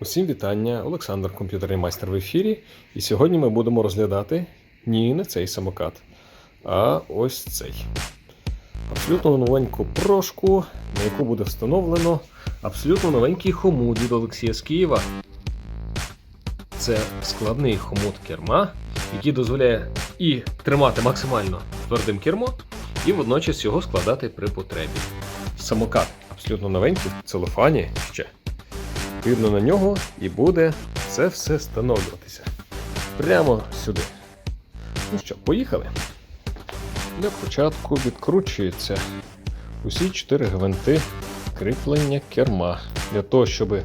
Усім вітання, Олександр, комп'ютерний майстер в ефірі. І сьогодні ми будемо розглядати ні, не цей самокат, а ось цей. Абсолютно новеньку прошку, на яку буде встановлено абсолютно новенький хомут від Олексія з Києва. Це складний хомут керма, який дозволяє і тримати максимально твердим кермо, і водночас його складати при потребі. Самокат абсолютно новенький, в целофані ще. Відповідно на нього і буде це все встановлюватися. Прямо сюди. Ну що, поїхали. Для початку відкручуються усі чотири гвинти кріплення керма. Для того, щоб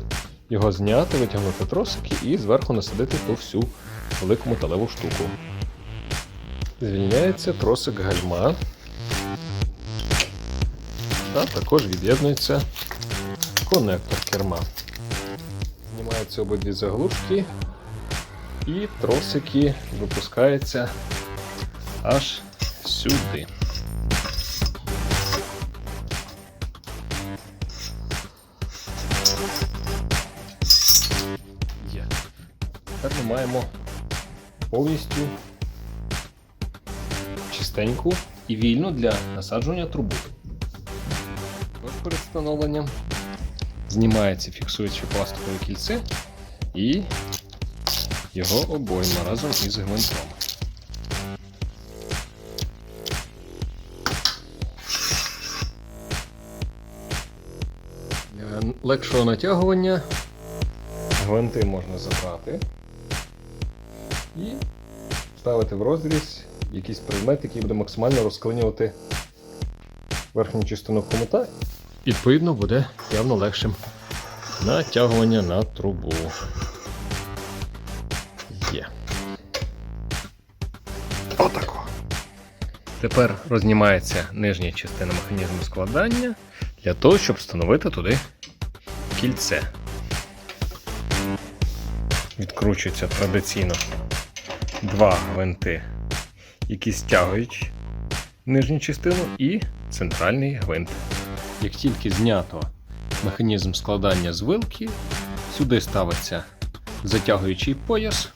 його зняти, витягнути тросики і зверху насадити ту всю велику металеву штуку. Звільняється тросик гальма. А також від'єднується конектор керма. Знімаються обидві заглушки і тросики випускаються аж сюди. Тепер ми маємо повністю чистеньку і вільну для насадження трубу. Перед встановленням знімається фіксуюче пластикове кільце і його обойма разом із гвинтом. Для легшого натягування гвинти можна забрати і ставити в розріз якийсь предмет, який буде максимально розклинювати верхню частину хомута відповідно буде явно легшим натягування на трубу. Є. Отако. Тепер рознімається нижня частина механізму складання для того, щоб встановити туди кільце. Відкручується традиційно два гвинти, які стягують нижню частину, і центральний гвинт. Як тільки знято механізм складання з вилки, сюди ставиться затягуючий пояс,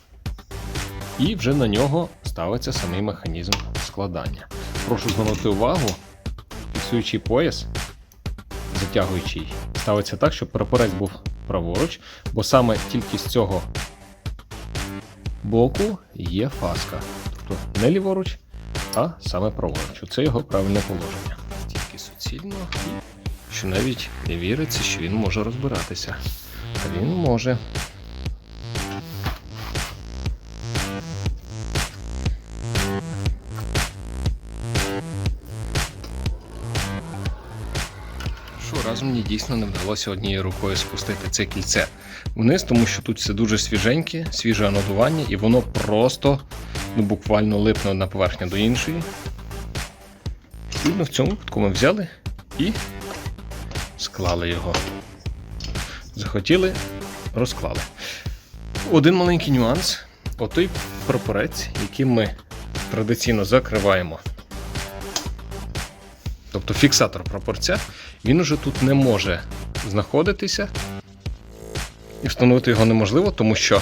і вже на нього ставиться самий механізм складання. Прошу звернути увагу, фіксуючий пояс, затягуючий, ставиться так, щоб прапорець був праворуч, бо саме тільки з цього боку є фаска. Тобто не ліворуч, а саме праворуч. Це його правильне положення. Тільки суцільно, і що навіть віриться, що він може розбиратися. А він може. Разом мені дійсно не вдалося однією рукою спустити це кільце вниз, тому що тут все дуже свіженьке, свіже анодування, і воно просто ну, буквально липне одна поверхня до іншої. Відповідно, в цьому випадку ми взяли і склали його. Захотіли, розклали. Один маленький нюанс. Отой прапорець, яким ми традиційно закриваємо. Тобто фіксатор прапорця, він уже тут не може знаходитися. І встановити його неможливо, тому що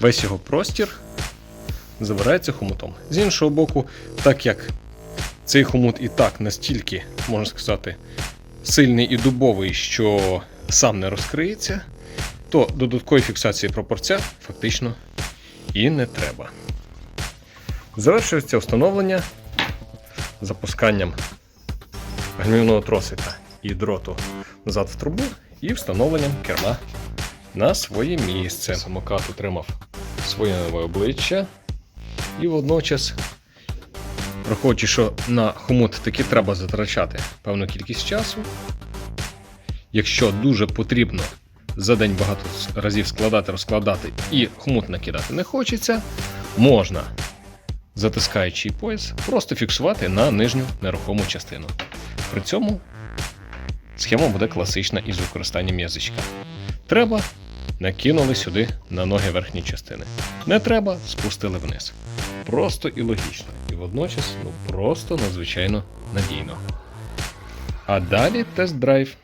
весь його простір забирається хомутом. З іншого боку, так як цей хомут і так настільки, можна сказати, сильний і дубовий, що сам не розкриється, то додаткової фіксації пропорця фактично і не треба. Завершується встановлення запусканням гальмівного тросика і дроту назад в трубу і встановленням керма на своє місце. Самокат отримав своє нове обличчя і водночас Враховуючи, що на хомут таки треба затрачати певну кількість часу. Якщо дуже потрібно за день багато разів складати, розкладати і хомут накидати не хочеться, можна, затискаючи пояс, просто фіксувати на нижню нерухому частину. При цьому схема буде класична із використанням язичка. Треба, накинули сюди на ноги верхні частини. Не треба, спустили вниз. Просто і логічно. І водночас ну, просто надзвичайно надійно. А далі тест-драйв.